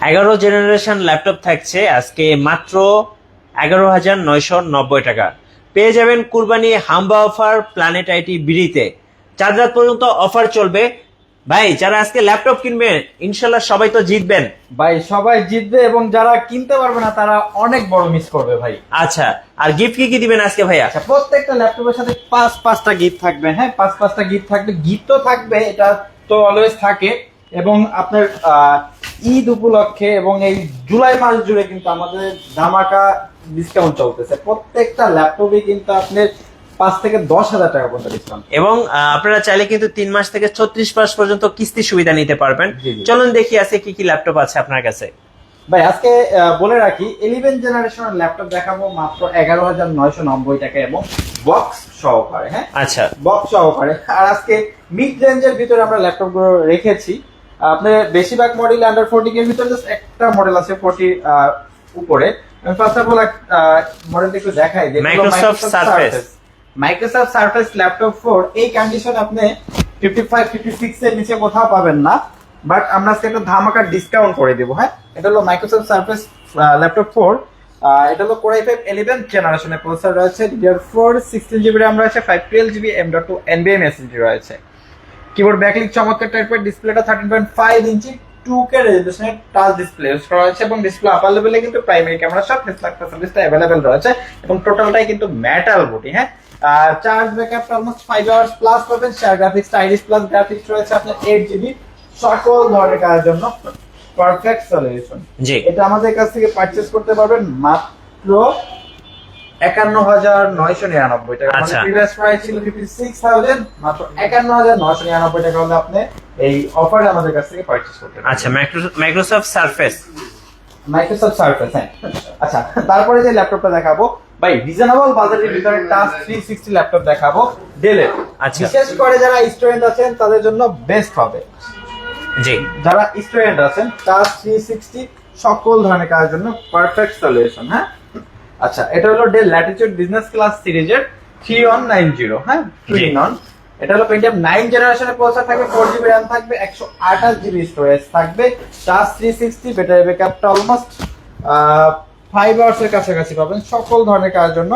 এগারো generation laptop থাকছে আজকে মাত্র এগারো হাজার নয়শো নব্বই টাকা। পেয়ে যাবেন কুরবানি হাম্বা অফার প্ল্যানেট আইটি বিড়িতে। চার রাত পর্যন্ত অফার চলবে। ভাই যারা আজকে ল্যাপটপ কিনবেন ইনশাল্লাহ সবাই তো জিতবেন। ভাই সবাই জিতবে এবং যারা কিনতে পারবে না তারা অনেক বড় মিস করবে ভাই। আচ্ছা আর গিফট কি কি দিবেন আজকে ভাই আচ্ছা প্রত্যেকটা ল্যাপটপের সাথে পাঁচ পাঁচটা গিফট থাকবে হ্যাঁ? পাঁচ পাঁচটা গিফট থাকবে। গিফট তো থাকবে এটা তো অলওয়েজ থাকে। এবং আপনার ঈদ উপলক্ষে এবং এই জুলাই মাস জুড়ে কিন্তু আমাদের ধামাকা ডিসকাউন্ট চলতেছে। প্রত্যেকটা ল্যাপটপে কিন্তু আপনার পাঁচ থেকে দশ হাজার টাকা পর্যন্ত ডিসকাউন্ট এবং আপনারা চাইলে কিন্তু তিন মাস থেকে ছত্রিশ মাস পর্যন্ত কিস্তি সুবিধা নিতে পারবেন। চলুন দেখি আছে কি কি ল্যাপটপ আছে আপনার কাছে। ভাই আজকে বলে রাখি ইলেভেন জেনারেশনের ল্যাপটপ দেখাবো মাত্র এগারো হাজার নয়শো নব্বই টাকা এবং বক্স সহকারে হ্যাঁ? আচ্ছা। বক্স সহকারে আর আজকে মিড রেঞ্জের ভিতরে আমরা ল্যাপটপগুলো রেখেছি। আপনার বেশিরভাগ মডেল আন্ডার ফোর্টি এর ভিতরে জাস্ট একটা মডেল আছে ফোর্টি উপরে। আমি ফার্স্ট অফ অল মডেলটা একটু দেখাই যে Microsoft Surface। Microsoft Surface laptop four এই কন্ডিশন আপনি ফিফটি ফাইভ ফিফটি সিক্স এর নিচে কোথাও পাবেন না। বাট আমরা আজকে একটা ধামাকা ডিসকাউন্ট করে দেবো হ্যাঁ? এটা হলো মাইক্রোসফট সার্ফেস ল্যাপটপ ফোর এটা হলো কোরাই ফাইভ ইলেভেন জেনারেশনের প্রসেসর রয়েছে। DDR four sixteen GB RAM রয়েছে five twelve GB M dot two এনবিএম SSD রয়েছে। কিবোর্ড ব্যাকলিক চমৎকার টাইপের ডিসপ্লেটা thirteen point five inch two K রেজলিউশনের touch display use করা হয়েছে এবং ডিসপ্লে আপার লেভেলে কিন্তু প্রাইমারি ক্যামেরা সব ডিসপ্লে ফ্যাসিলিটিসটা অ্যাভেলেবেল রয়েছে এবং টোটালটাই কিন্তু মেটাল বডি হ্যাঁ? আর charge backup almost five hours plus পাবেন shared graphics Iris plus graphics রয়েছে আপনার এইট জিবি সকল ধরনের কাজের জন্য পারফেক্ট সলিউশন জি। এটা আমাদের কাছ থেকে পারচেস করতে পারবেন মাত্র একান্ন হাজার নয়শো নিরানব্বই টাকা। আচ্ছা। প্রিভিয়াস প্রাইস ছিল ফিফটি সিক্স থাউজেন্ড মাত্র একান্ন হাজার নয়শো নিরানব্বই টাকা হলে আপনি এই অফারে আমাদের কাছ থেকে পারচেস করতে আচ্ছা মাইক্রোসফট সার্ফেস। মাইক্রোসফট সার্ফেস হ্যাঁ। আচ্ছা তারপরে যে ল্যাপটপটা দেখাবো ভাই রিজনেবল বাজারের ভিতরে টাচ ল্যাপটপ দেখাবো ডেলের আচ্ছা। বিশেষ করে যারা স্টুডেন্ট আছেন তাদের জন্য বেস্ট হবে। জি। যারা স্টুডেন্ট আছেন টাচ থ্রি সিক্সটি সকল ধরনের কাজের জন্য পারফেক্ট সলিউশন হ্যাঁ? আচ্ছা এটা হলো ডেল ল্যাটিটিউড বিজনেস ক্লাস সিরিজের থ্রি ওয়ান নাইন জিরো হ্যাঁ? থ্রি। নন এটা হলো পেন্টিয়াম নাইন জেনারেশনের প্রসেসর থাকবে ফোর জিবি র্যাম থাকবে একশো আঠাশ জিবি স্টোরেজ থাকবে টাচ থ্রি সিক্সটি ব্যাটারি ব্যাকআপটা অলমোস্ট ফাইভ আওয়ার্স এর কাছাকাছি পাবেন। সকল ধরনের কাজের জন্য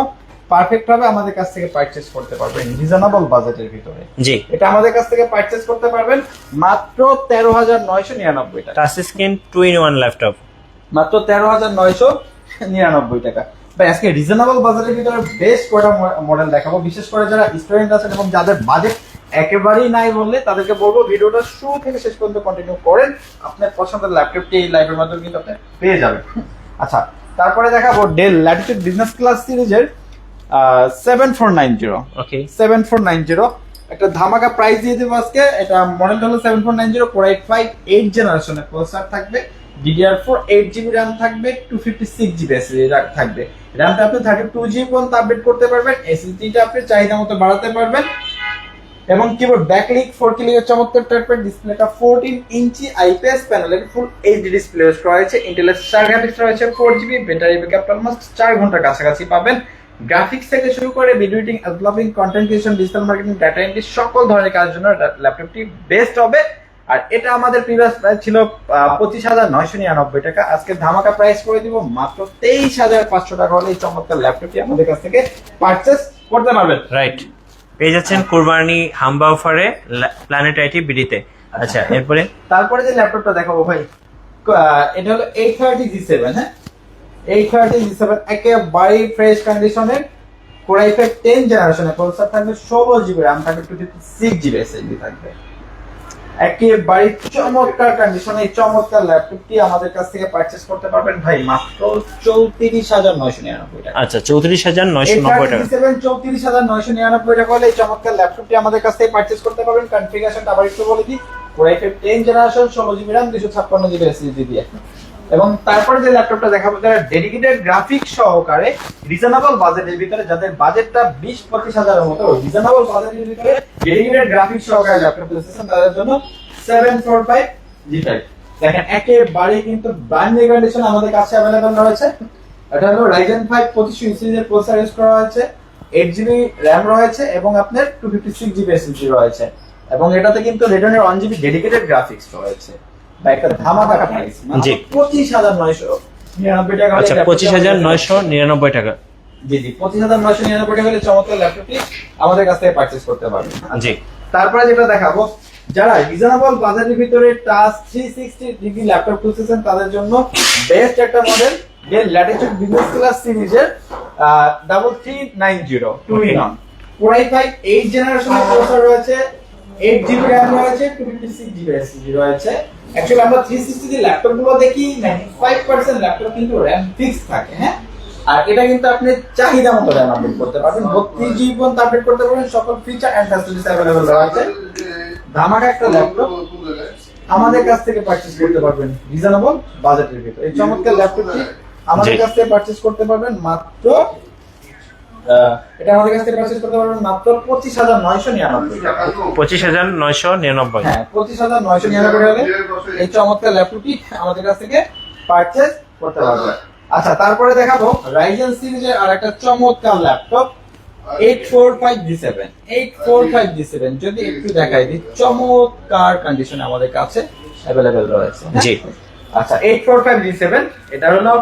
পারফেক্ট ভাবে আমাদের কাছ থেকে পারচেস করতে পারবেন রিজনেবল বাজেটের ভিতরে। জি। এটা আমাদের কাছ থেকে পারচেস করতে পারবেন মাত্র তেরো হাজার নয়শো নিরানব্বই টাকা। Touch screen two in one laptop মাত্র তেরো হাজার নয়শো নিরানব্বই টাকা। ভাই আজকে রিজনেবল বাজারের ভিতরে বেশ কয়টা মডেল দেখাবো। বিশেষ করে যারা স্টুডেন্ট আছেন এবং যাদের বাজেট একেবারেই নাই বললে তাদেরকে বলব ভিডিওটা শুরু থেকে শেষ পর্যন্ত কন্টিনিউ করেন। আপনার পছন্দের ল্যাপটপটি এই লাইভের মাধ্যমে কিন্তু আপনি পেয়ে যাবেন। আচ্ছা তারপরে দেখাবো ডেল ল্যাটিটিউড বিজনেস ক্লাস সিরিজের seven four nine zero okay seven four nine zero একটা ধামাকা প্রাইস দিয়ে দেবো আজকে। এটা মডেলটা হলো seven four nine zero four eight five eight জেনারেশনের প্রসেসর থাকবে। DDR four eight GB RAM থাকবে two fifty six GB SSD থাকবে। র্যামটা আপনি থার্টি টু জিবি পর্যন্ত আপডেট করতে পারবেন এসএসডিটা আপনি চাহিদা মতো বাড়াতে পারবেন। এবং কিবোর্ড ব্যাকলিক ফোর কিলিকের চমৎকার টাইপের ডিসপ্লেটা ফোরটিন ইঞ্চি আইপিএস প্যানেলের ফুল এইচডি ডিসপ্লে ইউজ করা হয়েছে ইন্টেলের চার গ্রাফিক্স রয়েছে four GB battery backup almost চার ঘণ্টার কাছাকাছি পাবেন। গ্রাফিক্স থেকে শুরু করে video editing developing content creation digital marketing data entry সকল ধরনের কাজের জন্য ল্যাপটপটি বেস্ট হবে। আর এটা আমাদের প্রিভিয়াস প্রাইস ছিল পঁচিশ হাজার নয়শো নিরানব্বই টাকা। আজকে ধামাকা প্রাইস করে দিব মাত্র তেইশ হাজার পাঁচশো টাকা হলে এই চমৎকার ল্যাপটপটি আমাদের কাছ থেকে পারচেস করতে পারবেন। রাইট পেয়ে যাচ্ছেন কুরবানি হাম্বা অফারে প্ল্যানেট আইটি বিডিতে। আচ্ছা এরপরে? তারপরে যে ল্যাপটপটা দেখাবো ভাই এটা হলো এইট থার্টি জি সেভেন হ্যাঁ? এইট থার্টি জি সেভেন একেবারে ফ্রেশ কন্ডিশনের কোরাই ফাইভ টেন জেনারেশনের প্রসেসর থাকবে ষোলো জিবি র্যাম থাকবে two fifty six GB SSD থাকবে। একেবারে চমৎকার কন্ডিশনে এই চমৎকার ল্যাপটপটি আমাদের কাছ থেকে পারচেস করতে পারবেন ভাই মাত্র চৌত্রিশ হাজার নয়শো নিরানব্বই টাকা। আচ্ছা চৌত্রিশ হাজার নয়শো নব্বই টাকা। চৌত্রিশ হাজার নয়শো নিরানব্বই টাকা হলে এই চমৎকার ল্যাপটপটি আমাদের কাছ থেকে পারচেজ করতে পারবেন। কনফিগারেশনটা আবার একটু বলে দিই। ফাইভ টেন জেনারেশন ষোলো জিবি র্যাম দুশো ছাপ্পান্ন জিবি এসএসডি দিয়ে। এবং তারপরে যে ল্যাপটপটা দেখাবো যারা ডেডিকেটেড গ্রাফিক্স সহকারে রিজনেবল বাজেটের ভিতরে, যাদের বাজেটটা বিশ, পঁচিশ হাজারের মতো রিজনেবল বাজেটের ভিতরে ডেডিকেটেড গ্রাফিক্স সহকারে ল্যাপটপ তাদের জন্য seven four five G five দেখেন, একেবারে কিন্তু ব্র্যান্ড কন্ডিশন আমাদের কাছে অ্যাভেলেবেল রয়েছে। এটা হলো রাইজেন ফাইভ পঁচিশশো সিরিজের প্রসেসর ইউজ করা হয়েছে এইট জিবি র্যাম রয়েছে এবং আপনার two fifty six GB SSD রয়েছে। এবং এটাতে কিন্তু রেডনের ওয়ান জিবি ডেডিকেটেড গ্রাফিক্স রয়েছে। বা একটা ধামাকা প্রাইস জি। পঁচিশ হাজার নয়শো নিরানব্বই টাকা আচ্ছা পঁচিশ হাজার নয়শো নিরানব্বই টাকা। জি জি পঁচিশ হাজার নয়শো নিরানব্বই টাকা হলে চমৎকার ল্যাপটপটি আমাদের কাছ থেকে পারচেস করতে পারবেন। জি। তারপরে যেটা দেখাবো যারা রিজনেবল বাজারের ভিতরে touch three sixty degree laptop খুঁজতেছেন তাদের জন্য বেস্ট একটা model Dell Latitude business class সিরিজের double three nine zero two in one core i five eight জেনারেশনের প্রসেসর রয়েছে এইট জিবি র্যাম রয়েছে two fifty six GB SSD রয়েছে। Actually আমরা থ্রি সিক্সটি যে ল্যাপটপগুলো দেখি নাইনটি ফাইভ পার্সেন্ট ল্যাপটপ কিন্তু র্যাম ফিক্স থাকে হ্যাঁ? আর এটা কিন্তু আপনি চাহিদা মতো র্যাম আপডেট করতে পারবেন। বত্রিশ জিবি পর্যন্ত আপডেট করতে পারবেন। সকল ফিচার অ্যান্ড ফ্যাসিলিটিস অ্যাভেলেবল রয়েছে। ধামাকা একটা ল্যাপটপ আমাদের কাছ থেকে পারচেজ করতে পারবেন রিজনেবল বাজেটের ভিতরে। এই চমৎকার ল্যাপটপটি আমাদের কাছ থেকে পারচেজ করতে পারবেন মাত্র এটা আমাদের কাছ থেকে পারচেজ করতে পারবেন মাত্র পঁচিশ হাজার নয়শো নিরানব্বই পঁচিশ হাজার নয়শো নিরানব্বই হ্যাঁ পঁচিশ হাজার নয়শো নিরানব্বই হলে এই চমৎকার ল্যাপটপটি আমাদের কাছ থেকে পারচেজ করতে পারবেন আচ্ছা তারপরে দেখাবো রাইজেন সিরিজের আর একটা চমৎকার laptop eight four five G seven eight four five G seven যদি একটু দেখাই দিই চমৎকার কন্ডিশন আমাদের কাছে অ্যাভেলেবেল রয়েছে? জি। আচ্ছা eight four five G seven এটা হলো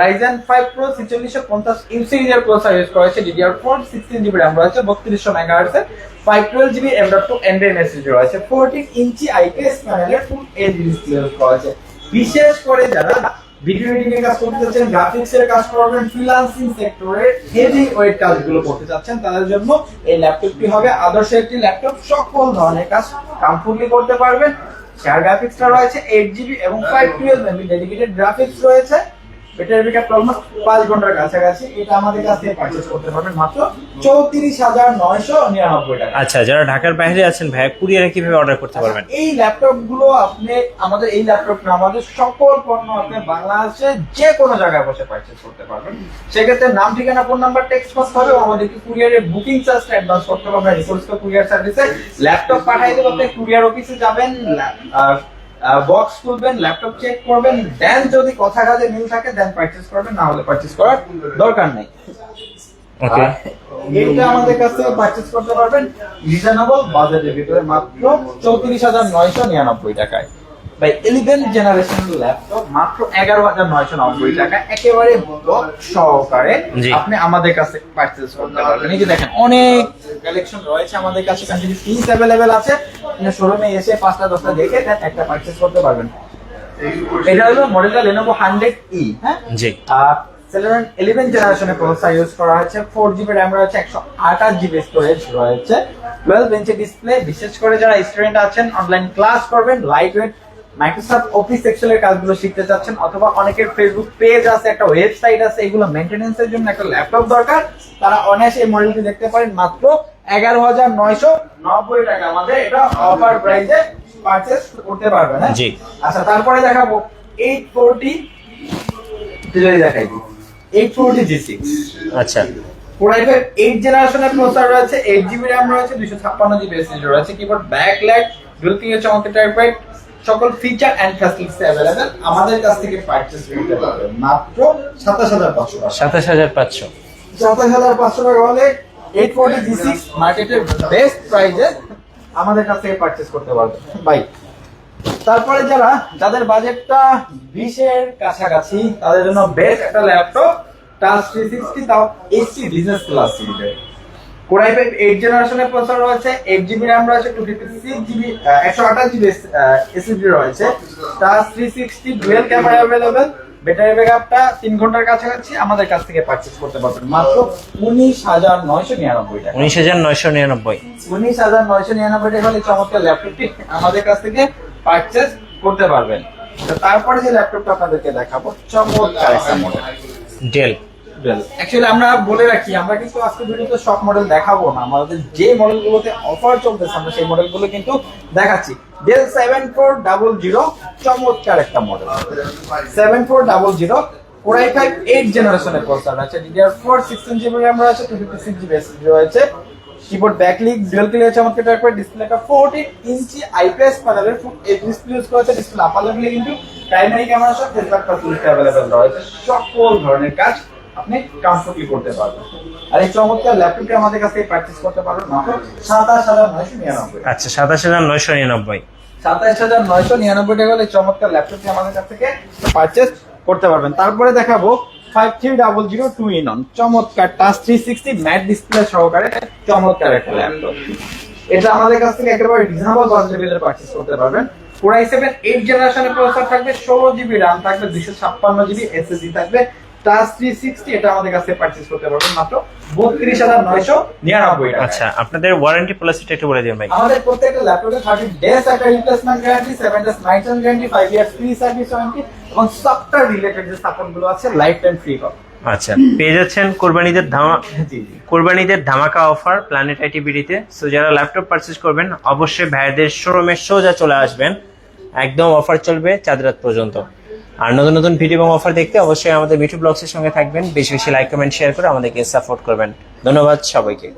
রাইজেন ফাইভ প্রো ছিচল্লিশশো পঞ্চাশ ইউ সিরিজের প্রসেসর ইউজ করেছে DDR four sixteen GB RAM রয়েছে, বত্রিশশো মেগাহার্টসের five twelve GB M dot two এনডেন SSD রয়েছে ফোরটিন ইঞ্চি আইপিএস প্যানেলের ফুল এইচডি ডিসপ্লে ইউজ করা করেছে বিশেষ করে যারা ভিডিও এডিটিং এর কাজ করতে চাচ্ছেন গ্রাফিক্স এর কাজ করবেন ফ্রিল্যান্সিং সেক্টরে হেভি ওয়েট কাজগুলো করতে চাচ্ছেন, তাদের জন্য এই ল্যাপটপটি হবে। আদর্শ একটি ল্যাপটপ সকল ধরনের কাজ কমফোর্টলি করতে পারবেন। শেয়ার গ্রাফিক্সটা রয়েছে এইট জিবি এবং five twelve MB dedicated graphics রয়েছে। ব্যাটারি ব্যাকআপ অলমোস্ট পাঁচ ঘণ্টার কাছাকাছি এটা আমাদের কাছ থেকে পারচেস করতে পারবেন মাত্র চৌত্রিশ হাজার নয়শো নিরানব্বই টাকা। আচ্ছা যারা ঢাকার বাইরে আছেন ভাইয়া কুরিয়ারে কীভাবে অর্ডার করতে পারবেন? এই ল্যাপটপগুলো আপনি আমাদের এই ল্যাপটপ না আমাদের সকল পণ্য আপনি বাংলাদেশে যে কোনো জায়গায় বসে পারচেস করতে পারবেন। সেক্ষেত্রে নাম ঠিকানা ফোন নাম্বার টেক্সট পাস হবে আমাদেরকে কুরিয়ারের বুকিং চার্জটা অ্যাডভান্স করতে হবে। আমরা রিসোর্স কুরিয়ার সার্ভিসে ল্যাপটপ পাঠাই দেবো আপনি কুরিয়ার অফিসে যাবেন বক্স খুলবেন ল্যাপটপ চেক করবেন দেন যদি কথা কাজে মিল থাকে দেন পারচেজ করবেন না হলে পারচেজ করার দরকার নেই। ওকে এইটা আমাদের কাছ থেকে পারচেস করতে পারবেন রিজনেবল বাজেটের ভিতরে মাত্র চৌত্রিশ হাজার নয়শো নিরানব্বই টাকায়। বাই ইলেভেন জেনারেশন ল্যাপটপ মাত্র এগারো হাজার নয়শো নব্বই টাকা একেবারে বক্স সহকারে আপনি আমাদের কাছে পারচেস করতে পারবেন। এই যে দেখেন অনেক কালেকশন রয়েছে আমাদের কাছে কন্টিনিউ পিস অ্যাভেলেবেল আছে আপনি শোরুমে এসে পাঁচটা দশটা দেখে একটা পারচেস করতে পারবেন। এটা হলো মডেলটা লেনোভো হান্ড্রেড ই হ্যাঁ? জি। সেলেরন ইলেভেন জেনারেশনের প্রসেসর ইউজ করা হয়েছে ফোর জিবি র্যাম রয়েছে একশো আঠাশ জিবি স্টোরেজ রয়েছে। টুয়েলভ ইঞ্চি ডিসপ্লে বিশেষ করে যারা স্টুডেন্ট আছেন অনলাইন ক্লাস করবেন লাইট ওয়েট মাইক্রোসফট অফিস এক্সেলের কাজগুলো শিখতে চাচ্ছেন অথবা অনেকের ফেসবুক পেজ আছে একটা ওয়েবসাইট আছে এগুলো মেনটেনেন্সের জন্য একটা ল্যাপটপ দরকার। তারা অনায়াসে এই মডেলটি দেখতে পারেন মাত্র এগারো হাজার নয়শো নব্বই টাকা। আমাদের এটা অফার প্রাইসে পারচেস করতে পারবেন হ্যাঁ? জি। আচ্ছা তারপরে দেখাবো এইট ফোরটি যদি দেখাই। দিই এইট ফোরটি জি সিক্স আচ্ছা। কোরাই ফাইভ এইট জেনারেশনের প্রসেসর রয়েছে এইট জিবি র্যাম রয়েছে দুশো ছাপ্পান্ন জিবি এসএসডি রয়েছে কিবোর্ড ব্যাক লাইট ডুয়েল কিং এর চমৎকার টাইপের সকল ফিচার এন্ড ফ্যাসিলিটিস অ্যাভেলেবেল আমাদের কাছ থেকে পারচেজ করতে পারবেন মাত্র সাতাশ হাজার পাঁচশো টাকা। সাতাশ হাজার পাঁচশো। সাতাশ হাজার পাঁচশো টাকা হলে এইট ফোরটি জি সিক্স মার্কেটের বেস্ট প্রাইজে আমাদের কাছ থেকে পারচেজ করতে পারবেন বাই তারপরে যারা যাদের বাজেটটা বিশের কাছাকাছি তাদের জন্য বেস্ট একটা ল্যাপটপ টাচ থ্রি সিক্সটি তাও এসি বিজনেস ক্লাস সিরিজের ফাইভ এইট জেনারেশনের প্রসেসর রয়েছে এইট জিবি র্যাম রয়েছে টু ফিফটি সিক্স জিবি একশো আঠাশ জিবি এসএসডি রয়েছে। Three sixty dual camera available battery ব্যাকআপটা তিন ঘণ্টার কাছাকাছি আমাদের কাছ থেকে পারচেস করতে পারবেন। মাত্র উনিশ হাজার নয়শো নিরানব্বই টাকা। উনিশ হাজার নয়শো নিরানব্বই। উনিশ হাজার নয়শো নিরানব্বই টাকা হলে চমৎকার ল্যাপটপটি আমাদের কাছ থেকে পারচেস করতে পারবেন। তারপরে যে ল্যাপটপটা আপনাদেরকে দেখাবো চমৎকার একটা মডেল ডেল অ্যাকচুয়ালি আমরা বলে রাখি, আমরা কিন্তু আজকে ভিডিওতে সব মডেল দেখাবো না। আমাদের যে মডেলগুলোতে অফার চলতেছে, আমরা সেই মডেলগুলো কিন্তু দেখাচ্ছি। Dell seven four double zero চমৎকার একটা model seven four double zero core i five eight জেনারেশনের প্রসেসর রয়েছে DDR four sixteen GB RAM রয়েছে two fifty six GB SSD রয়েছে। কিবোর্ড ব্যাকলিক ডুয়েল ক্লিয়ার চমৎকার টাইপের ডিসপ্লেটা ফোরটি ইঞ্চি আইপিএস প্যানেলের ফুল এই ডিসপ্লে ইউজ করেছে ডিসপ্লে লেভেলে কিন্তু প্রাইমারি ক্যামেরা সহ ফেস ব্যাক ফ্যাসিলিটি অ্যাভেলেবেল রয়েছে। সকল ধরনের কাজ আপনি কমফোর্টলি করতে পারবেন। আর এই চমৎকার ল্যাপটপটি আমাদের কাছ থেকে পারচেস করতে পারবেন মাত্র সাতাশ হাজার নয়শো নিরানব্বই। আচ্ছা সাতাশ হাজার নয়শো নিরানব্বই। সাতাইশ হাজার নয়শো নিরানব্বই টাকা এই চমৎকার ল্যাপটপটি আমাদের কাছ থেকে করতে পারবেন। তারপরে দেখাবো five three double zero two in one চমৎকার touch three sixty matte display সহকারে চমৎকার একটা ল্যাপটপ এটা আমাদের কাছ থেকে একেবারে রিজনেবল বাজেটের ভিতরে পারচেস করতে পারবেন। কোরাই সেভেন এইট জেনারেশনের প্রসেসর থাকবে ষোলো জিবি র্যাম থাকবে দুশো ছাপ্পান্ন জিবি এসএসডি থাকবে টাচ থ্রি সিক্সটি এটা আমাদের কাছে পারচেস করতে পারবেন মাত্র বত্রিশ হাজার নয়শো নিরানব্বই টাকা। আচ্ছা আপনাদের ওয়ারেন্টি পলিসিটা একটু বলে দিন ভাই। আমাদের প্রত্যেকটা ল্যাপটপে থার্টি ডেজ একটা replacement guarantee seven days night guarantee five years free service warranty এবং সফটওয়্যার রিলেটেড যে সাপোর্টগুলো আছে লাইফ টাইম ফ্রি পাবেন আচ্ছা পেয়ে যাচ্ছেন কোরবানিদের ধামা কোরবানিদের ধামাকা অফার প্ল্যানেট আইটি বিডিতে সো যারা ল্যাপটপ পারচেস করবেন অবশ্যই ভাইয়াদের শোরুমে সোজা চলে আসবেন। একদম অফার চলবে চাঁদ রাত পর্যন্ত। আর নতুন নতুন ভিডিও এবং অফার দেখতে অবশ্যই আমাদের মিঠু ব্লগসের সঙ্গে থাকবেন। বেশি বেশি লাইক কমেন্ট শেয়ার করে আমাদেরকে সাপোর্ট করবেন। ধন্যবাদ সবাইকে।